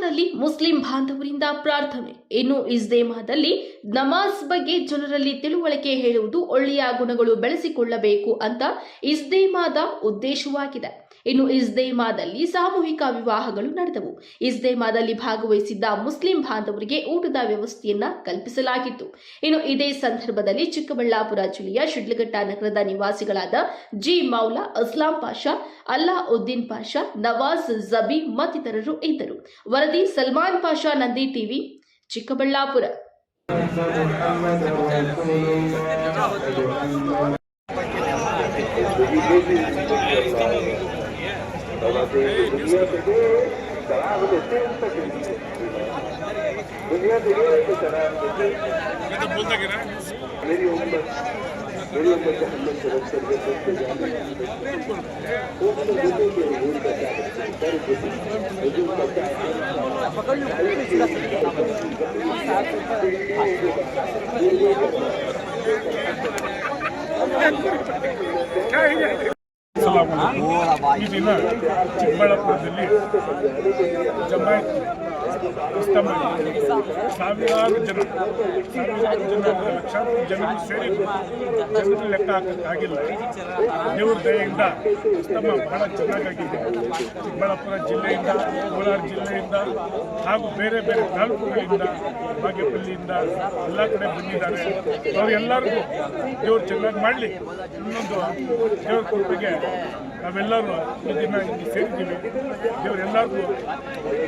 ಇಜ್ದೇಮಾದಲ್ಲಿ Muslim ಬಾಂಧವರಿಂದ ಪ್ರಾರ್ಥನೆ. ಇನ್ನು ಇಸ್ದೇಮಾದಲ್ಲಿ ನಮಾಜ್ ಬಗ್ಗೆ ಜನರಲ್ಲಿ ತಿಳುವಳಿಕೆ ಹೇಳುವುದು ಒಳ್ಳೆಯ ಗುಣಗಳು ಬೆಳೆಸಿಕೊಳ್ಳಬೇಕು ಅಂತ ಇಸ್ದೇಮಾದ ಉದ್ದೇಶವಾಗಿದೆ. ಇನ್ನು ಇಸ್ದೇಮಾದಲ್ಲಿ ಸಾಮೂಹಿಕ ವಿವಾಹಗಳು ನಡೆದವು. ಇಸ್ದೇಮಾದಲ್ಲಿ ಭಾಗವಹಿಸಿದ್ದ ಮುಸ್ಲಿಂ ಬಾಂಧವರಿಗೆ ಊಟದ ವ್ಯವಸ್ಥೆಯನ್ನ ಕಲ್ಪಿಸಲಾಗಿತ್ತು. ಇನ್ನು ಇದೇ ಸಂದರ್ಭದಲ್ಲಿ ಚಿಕ್ಕಬಳ್ಳಾಪುರ ಜಿಲ್ಲೆಯ ಶಿಡ್ಲಘಟ್ಟ ನಗರದ ನಿವಾಸಿಗಳಾದ ಜಿ ಮೌಲಾ ಅಸ್ಲಾಂ ಪಾಷಾ ಅಲ್ಲಾ ಉದ್ದೀನ್ ಪಾಷಾ, ನವಾಜ್ ಜಬಿ ಮತ್ತಿತರರು ಇದ್ದರು. ವರದಿ ಸಲ್ಮಾನ್ ಪಾಷಾ, ನಂದಿ ಟಿವಿ, ಚಿಕ್ಕಬಳ್ಳಾಪುರ. मेरी उम्र मेरी उम्र से हम लोग सुरत करके करते जाने वो तो लोगों के रूल का क्या कर ಭಾಗವಾಗಿ ಈ ದಿನ ಚಿಕ್ಕಬಳ್ಳಾಪುರದಲ್ಲಿ ಜಮಾಯತ್ ಇಸ್ತಮಲ್ಲಿ ಸಾವಿರಾರು ಜನ ಸಾವಿರಾರು ಜನ ಲಕ್ಷಾಂತರ ಜನ ಸೇರಿ ಜನರು ಲೆಕ್ಕ ಹಾಕೋಕ್ಕಾಗಿಲ್ಲ. ದೇವ್ರ ದಯೆಯಿಂದ ಇಸ್ತಮ ಬಹಳ ಚೆನ್ನಾಗಾಗಿದೆ. ಚಿಕ್ಕಬಳ್ಳಾಪುರ ಜಿಲ್ಲೆಯಿಂದ, ಕೋಲಾರ ಜಿಲ್ಲೆಯಿಂದ ಹಾಗೂ ಬೇರೆ ಬೇರೆ ತಾಲೂಕುಗಳಿಂದ, ಬಾಗೇಪಲ್ಲಿಯಿಂದ ಎಲ್ಲ ಕಡೆ ಬಂದಿದ್ದಾರೆ. ಅವರೆಲ್ಲರಿಗೂ ದೇವ್ರು ಚೆನ್ನಾಗಿ ಮಾಡಲಿ. ಇನ್ನೊಂದು ದೇವ್ರ ನಾವೆಲ್ಲರೂ ಈ ದಿನ ಇಲ್ಲಿ ಸೇರಿದ್ದೀವಿ. ದೇವರೆಲ್ಲರಿಗೂ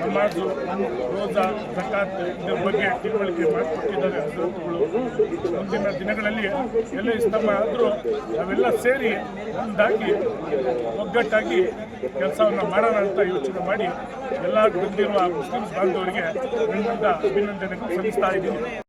ನಮಾಜು, ರೋಜಾ, ಜಕಾತ್ ಇದ್ರ ಬಗ್ಗೆ ತಿಳುವಳಿಕೆ ಮಾಡಿಕೊಟ್ಟಿದ್ದಾರೆ ಹಜರತ್ಗಳು ಮುಂದಿನ ದಿನಗಳಲ್ಲಿ ಎಲ್ಲ ಇಸ್ತಮ ಆದರೂ ನಾವೆಲ್ಲ ಸೇರಿ ಒಂದಾಗಿ, ಒಗ್ಗಟ್ಟಾಗಿ ಕೆಲಸವನ್ನು ಮಾಡೋಣ ಅಂತ ಯೋಚನೆ ಮಾಡಿ ಎಲ್ಲ ಬಂದಿರುವ ಮುಸ್ಲಿಮ್ಸ್ ಬಾಂಧವರಿಗೆ ನನ್ನಿಂದ ಅಭಿನಂದನೆ ಸಲ್ಲಿಸ್ತಾ ಇದ್ದೀನಿ.